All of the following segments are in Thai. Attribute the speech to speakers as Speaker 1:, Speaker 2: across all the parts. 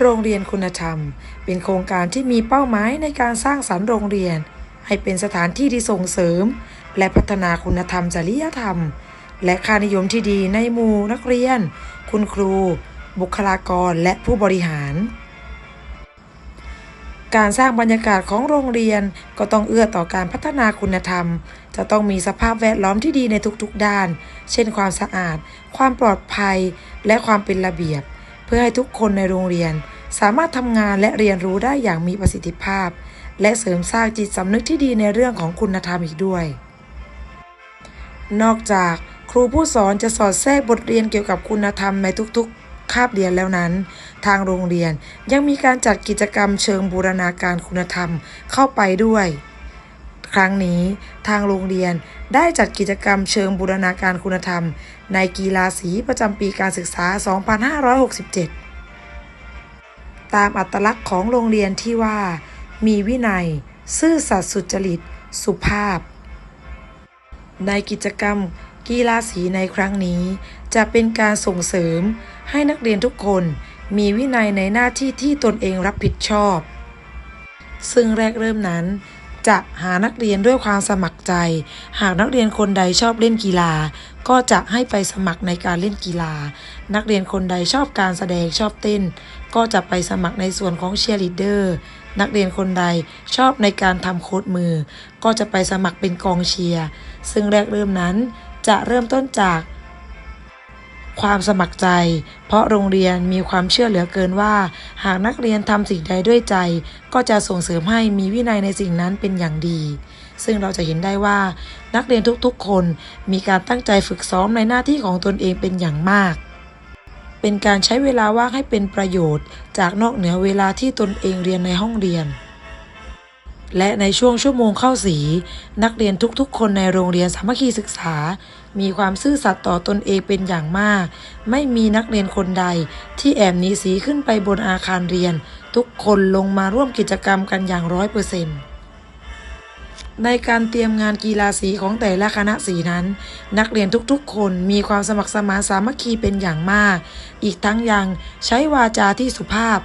Speaker 1: โรงเรียนคุณธรรม เป็นโครงการที่มีเป้าหมายในการสร้างสรรค์โรงเรียน ให้เป็นสถานที่ที่ส่งเสริม และพัฒนาคุณธรรมจริยธรรม และค่านิยมที่ดีในหมู่นักเรียน คุณครู บุคลากรและผู้บริหาร การสร้างบรรยากาศของโรงเรียนก็ต้องเอื้อต่อการพัฒนาคุณธรรม จะต้องมีสภาพแวดล้อมที่ดีในทุกๆด้าน เช่น ความสะอาด ความปลอดภัย และความเป็นระเบียบ พื่อให้ทุกคนในโรงเรียนสามารถทำงานและเรียนรู้ได้อย่างมีประสิทธิภาพ และเสริมสร้างจิตสำนึกที่ดีในเรื่องของคุณธรรมอีกด้วย นอกจากครูผู้สอนจะสอดแทรกบทเรียนเกี่ยวกับคุณธรรมในทุกๆ คาบเรียนแล้วนั้น ทางโรงเรียนยังมีการจัดกิจกรรมเชิงบูรณาการคุณธรรมเข้าไปด้วย ครั้งนี้ทางโรงเรียนได้จัดกิจกรรมเชิงบูรณาการคุณธรรม ในกีฬาสีประจำปีการศึกษา 2567 ตามอัตลักษณ์ของโรงเรียนที่ว่า มีวินัย ซื่อสัตย์สุจริต สุภาพ ในกิจกรรมกีฬาสีในครั้งนี้ จะเป็นการส่งเสริมให้นักเรียนทุกคนมีวินัยในหน้าที่ที่ตนเองรับผิดชอบ ซึ่งแรกเริ่มนั้น จะหานักเรียนด้วยความสมัครใจ หากนักเรียนคนใดชอบเล่นกีฬา ก็จะให้ไปสมัครในการเล่นกีฬา นักเรียนคนใดชอบการแสดงชอบเต้น ก็จะไปสมัครในส่วนของเชียร์ลีดเดอร์ นักเรียนคนใดชอบในการทำโค้ดมือ ก็จะไปสมัครเป็นกองเชียร์ ซึ่งแรกเริ่มนั้นจะเริ่มต้นจาก ความสมัครใจ เพราะโรงเรียนมีความเชื่อเหลือเกินว่า หากนักเรียนทำสิ่งใดด้วยใจ ก็จะส่งเสริมให้มีวินัยในสิ่งนั้นเป็นอย่างดี ซึ่งเราจะเห็นได้ว่า นักเรียนทุกๆ คนมีการตั้งใจฝึกซ้อมในหน้าที่ของตนเองเป็นอย่างมากเป็นการใช้เวลาว่างให้เป็นประโยชน์ จากนอกเหนือเวลาที่ตนเองเรียนในห้องเรียน และในช่วงชั่วโมงเข้าสี นักเรียนทุกๆ คนในโรงเรียนสามัคคีศึกษา มีความซื่อสัตย์ต่อตนเองเป็นอย่างมาก ไม่มีนักเรียนคนใด ที่แอบหนีสีขึ้นไปบนอาคารเรียน ทุกคนลงมาร่วมกิจกรรมกันอย่างร้อยเปอร์เซ็นต์ในการเตรียมงานกีฬาสีของแต่ละคณะสีนั้น นักเรียนทุกๆ คนมีความสมัครสมานสามัคคีเป็นอย่างมาก อีกทั้งยังใช้วาจาที่สุภาพ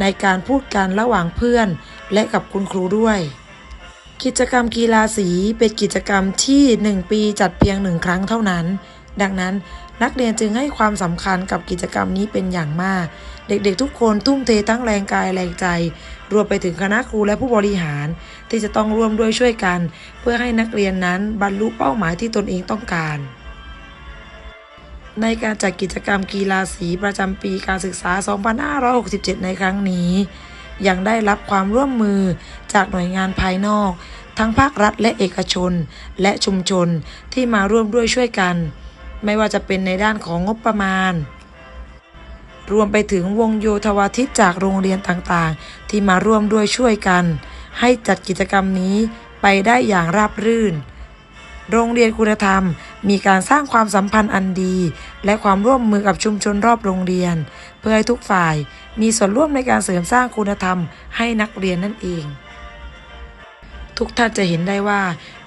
Speaker 1: ในการพูดกันระหว่างเพื่อนและกับคุณครูด้วย กิจกรรมกีฬาสีเป็นกิจกรรมที่ 1 ปีจัดเพียงหนึ่งครั้งเท่านั้น ดังนั้นนักเรียนจึงให้ความสำคัญกับกิจกรรมนี้เป็นอย่างมาก เด็กๆ ทุกคนทุ่มเททั้งแรงกายแรงใจ รวมไปถึงคณะครูและผู้บริหาร ที่จะต้องร่วมด้วยช่วยกัน เพื่อให้นักเรียนนั้นบรรลุเป้าหมายที่ตนเองต้องการ ในการจัดกิจกรรมกีฬาสีประจำปีการศึกษา 2567 ในครั้งนี้ ยังได้รับความร่วมมือจากหน่วยงานภายนอก ทั้งภาครัฐและเอกชน และชุมชนที่มาร่วมด้วยช่วยกัน ไม่ว่าจะเป็นในด้านของงบประมาณ รวมไปถึงวงโยธวาทิตจากโรงเรียนต่างๆ ที่มาร่วมด้วยช่วยกัน ให้จัดกิจกรรมนี้ไปได้อย่างราบรื่น โรงเรียนคุณธรรม มีการสร้างความสัมพันธ์อันดี และความร่วมมือกับชุมชนรอบโรงเรียน เพื่อให้ทุกฝ่ายมีส่วนร่วมในการเสริมสร้างคุณธรรมให้นักเรียนนั่นเอง ทุกท่านจะเห็นได้ว่า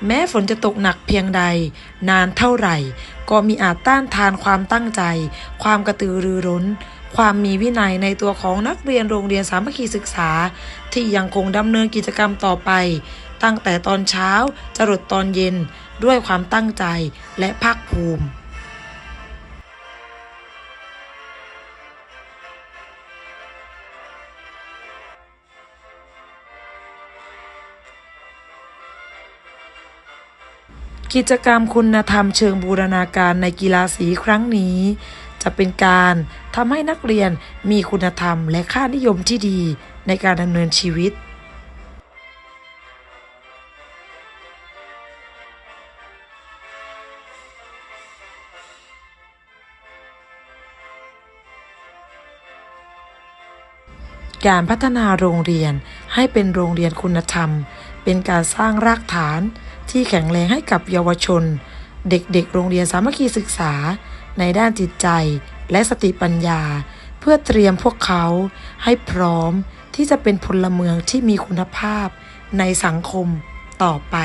Speaker 1: แม้ฝนจะตกหนักเพียงใด นานเท่าไหร่ ก็มีอาจต้านทานความตั้งใจ ความกระตือรือร้น ความมีวินัยในตัวของนักเรียนโรงเรียนสามัคคีศึกษา ที่ยังคงดำเนินกิจกรรมต่อไป ตั้งแต่ตอนเช้าจรดตอนเย็นด้วยความตั้งใจและภาคภูมิกิจกรรมคุณธรรมเชิงบูรณาการในกีฬาสีครั้งนี้ จะเป็นการทำให้นักเรียนมีคุณธรรมและค่านิยมที่ดีในการดำเนินชีวิต การพัฒนาโรงเรียนให้เป็นโรงเรียนคุณธรรม เป็นการสร้างรากฐานที่แข็งแรงให้กับเยาวชน เด็กๆ โรงเรียนสามัคคีศึกษา ในด้านจิตใจและสติปัญญา เพื่อเตรียมพวกเขาให้พร้อมที่จะเป็นพลเมืองที่มีคุณภาพในสังคมต่อไป